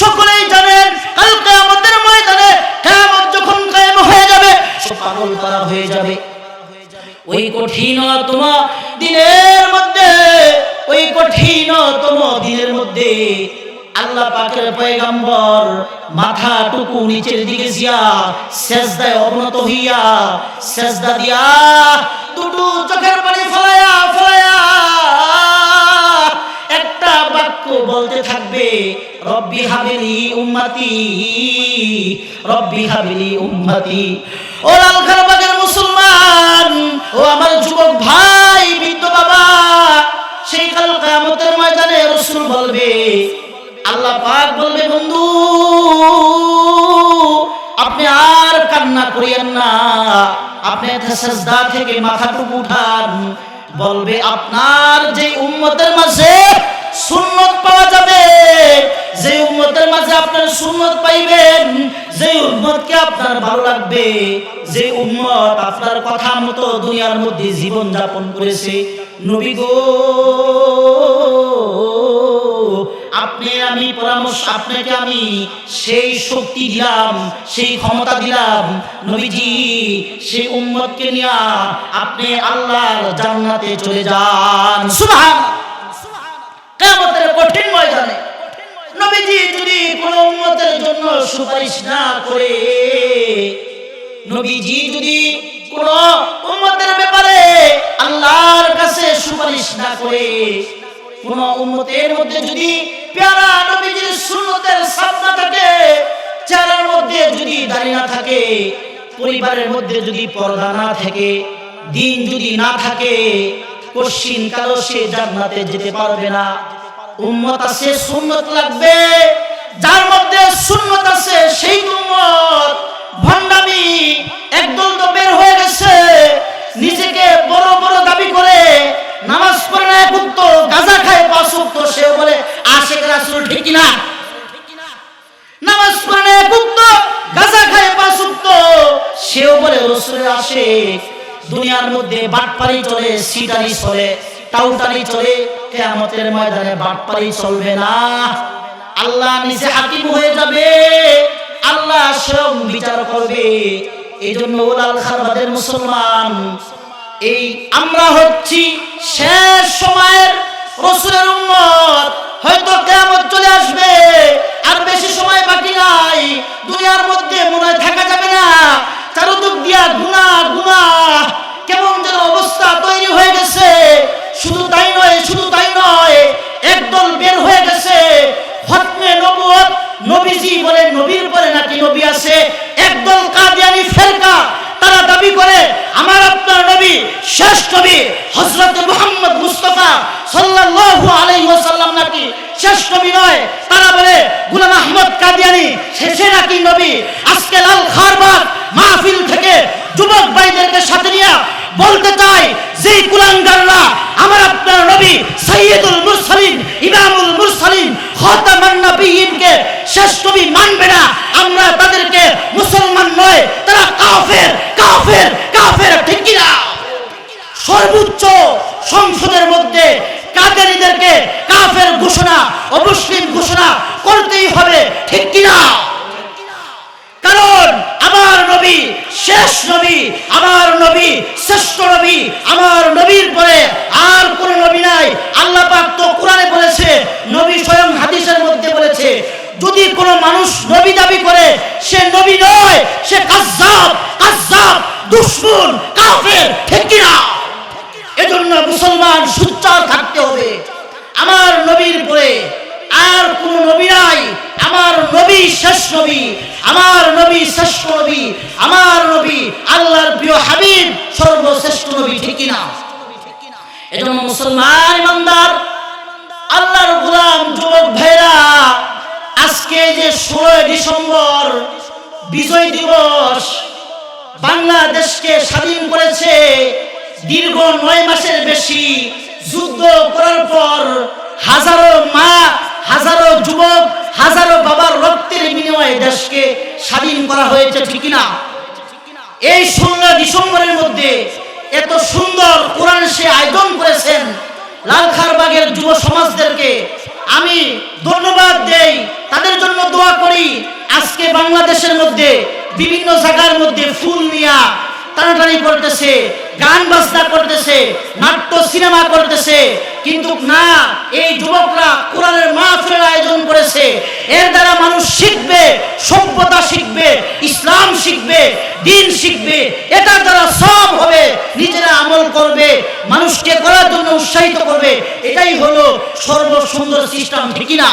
সকলেই জানেন কাল কিয়ামতের ময়দানে কিয়ামত যখন কায়েম হয়ে যাবে পাগল করা হয়ে যাবে। ওই কঠিনতম দিনের মধ্যে, ওই কঠিনতম দিনের মধ্যে আল্লাহ পাকের পয়গাম্বর মাথা টুকু নিচের দিকে জিয়া, সেজদায় অবনত হইয়া, সেজদা দিয়া দুটো চোখের পানি ফলায়া ফলায়া বলতে থাকবে, রব্বি হাবিলি উম্মতি, রব্বি হাবিলি উম্মতি। ও লালখারবাগের মুসলমান, ও আমার যুবক ভাই, বৃদ্ধ বাবা, সেই কাল কিয়ামতের ময়দানে রাসূল বলবে, আল্লাহ পাক বলবে, বন্ধু, আপনি আর কান্না করিয়েন না। আপনি সেজদা থেকে মাথাটুকু উঠান। বলবে, আপনার যে উম্মতের মাঝে সুন্নত পাওয়া যাবে। যে উম্মতের মাঝে আপনার সুন্নত পাইবেন যে উম্মতকে আপনার ভালো লাগবে যে উম্মত আপনার কথা মতো দুনিয়ার মধ্যে জীবন যাপন করেছে। নবী গো, আপনি আমি পরামর্শ, আপনাকে আমি সেই শক্তি দিলাম, সেই ক্ষমতা দিলাম। নবীজি, সেই উম্মতকে নিয়ে আপনি আল্লাহর জান্নাতে চলে যান। সুবহান কিয়ামতের কঠিন ময়দানে। নবীজি যদি কোন উম্মতের জন্য সুপারিশ না করে, নবীজি যদি কোন উম্মতের ব্যাপারে আল্লাহর কাছে সুপারিশ না করে, কোন উম্মতের মধ্যে যদি পেয়ারা নবীজির সুন্নতের ছাপ না থাকে, চেহারার মধ্যে যদি দাঁড়িয়ে না থাকে, পরিবারের মধ্যে যদি পর্দা না থাকে, দিন যদি না থাকে কশিন কালো সে জান্নাতে যেতে পারবে না। উম্মত আছে, সুন্নত লাগবে। যার মধ্যে সুন্নত আছে, সেই উম্মত ভণ্ডামি একদল তো বের হয়ে গেছে। নিজেকে বড় বড় দাবি করে নামাজ পড়ে না ভুক্ত গাজা খায়, পাঁচ উক্ত। সে বলে, আশেখ রাসুল ঠিক নামাজ পড়ে না গাজা খায়, পাঁচ উক্ত। সেও বলে, রসুলের দুনিয়ার মধ্যে বাটপারি চলে, সিটারি চলে টাউটারি চলে কেয়ামতের ময়দানে বাটপারি চলবে না। আল্লাহ নিজে হাকিম হয়ে যাবে। আল্লাহ স্বয়ং বিচার করবে। এই জন্য ওলাল খারবাদের মুসলমান, এই আমরা হচ্ছি শেষ সময়ের রসুলের উম্মত। হয়তো কেয়ামত চলে আসবে আর বেশি সময় বাকি নাই দুনিয়ার মধ্যে মনে হয় থাকা যাবে না চারুদিক দিয়া গুণা গুণা কেমন যেন অবস্থা তৈরি হয়ে গেছে শুধু তাই নয়, শুধু তাই নয়, একদল বের হয়ে গেছে। হতমে নবুয়ত নবীজি বলে নবীর পরে নাকি নবী আছে। একদল কাদিয়ানি ফেরকা, তারা দাবি করে, আমার আপনার নবী শেষ নবী, হযরত মুহাম্মদ মুস্তাফা সাল্লাল্লাহু আলাইহি ওয়াসাল্লাম নাকি শেষ নবী নয়? তারা বলে, গোলাম আহমদ কাদিয়ানি শেষে নাকি নবী। আজকে লাল খারবাগ মাহফিল থেকে যুবক ভাইদেরকে সাথে নিয়ে বলতে চাই যে কুলাঙ্গাররা আমার আপনার নবী সাইয়্যিদুল মুরসালিন, ইমামুল মুরসালিন, খাতামান নবিয়িনকে শেষ নবী মানবে না। আমরা তাদেরকে মুসলমান নয়, তারা কাফের কাফের কাফের, ঠিক কি না সর্বোচ্চ সংসদের মধ্যে কাদেরিদেরকে কাফের ঘোষণা, অমুসলিম ঘোষণা করতেই হবে, ঠিক কিনা? কারণ আমার নবী, শেষ নবী আমার নবী, শ্রেষ্ঠ নবী, আমার নবীর পরে আর কোন নবী নাই। আল্লাহ পাক তো কোরআনে বলেছে, নবী স্বয়ং হাদিসের মধ্যে বলেছে, যদি কোন মানুষ নবী দাবি করে, সে নবী নয়, সে কাজ্জাব কাজ্জাব, দুশ্মন, কাফের ঠিক কিনা এজন্য মুসলমান সুচ্চার থাকতে হবে। আমার নবীর পরে আর কোন নবী নাই। আমার নবী শেষ নবী, আমার নবী শ্রেষ্ঠ নবী, আমার নবী আল্লাহর প্রিয় হাবিব, সর্বশ্রেষ্ঠ নবী, ঠিক না এজন্য মুসলমান ইমানদার, আল্লাহর গোলাম যুবক ভাইরা, আজকে যে ষোলোই ডিসেম্বর বিজয় দিবস বাংলাদেশকে স্বাধীন করেছে, দীর্ঘ নয় মাসের বেশি যুদ্ধ করার পর হাজারো মা হাজারো যুবক, হাজারো বাবার রক্তের বিনিময়ে দেশকে স্বাধীন করা হয়েছে, ঠিক না এই ষোলো ডিসেম্বরের মধ্যে এত সুন্দর কোরআন সে আয়োজন করেছেন লালখারবাগের যুব সমাজদেরকে। আমি ধন্যবাদ দেই, তাদের জন্য দোয়া করি, আজকে বাংলাদেশের মধ্যে, বিভিন্ন জায়গার মধ্যে ফুল নিয়া টানাটানি করতেছে গান বাজনা করতেছে, নাট্য সিনেমা করতেছে। কিন্তু না, এই যুবকরা কোরআনের মাহফিলের আয়োজন করেছে। এর দ্বারা মানুষ শিখবে, সভ্যতা শিখবে, ইসলাম শিখবে, দিন শিখবে। এটার দ্বারা সব হবে, নিজেরা আমল করবে, মানুষকে করার জন্য উৎসাহিত করবে। এটাই হলো সর্বসুন্দর সিস্টেম, ঠিক না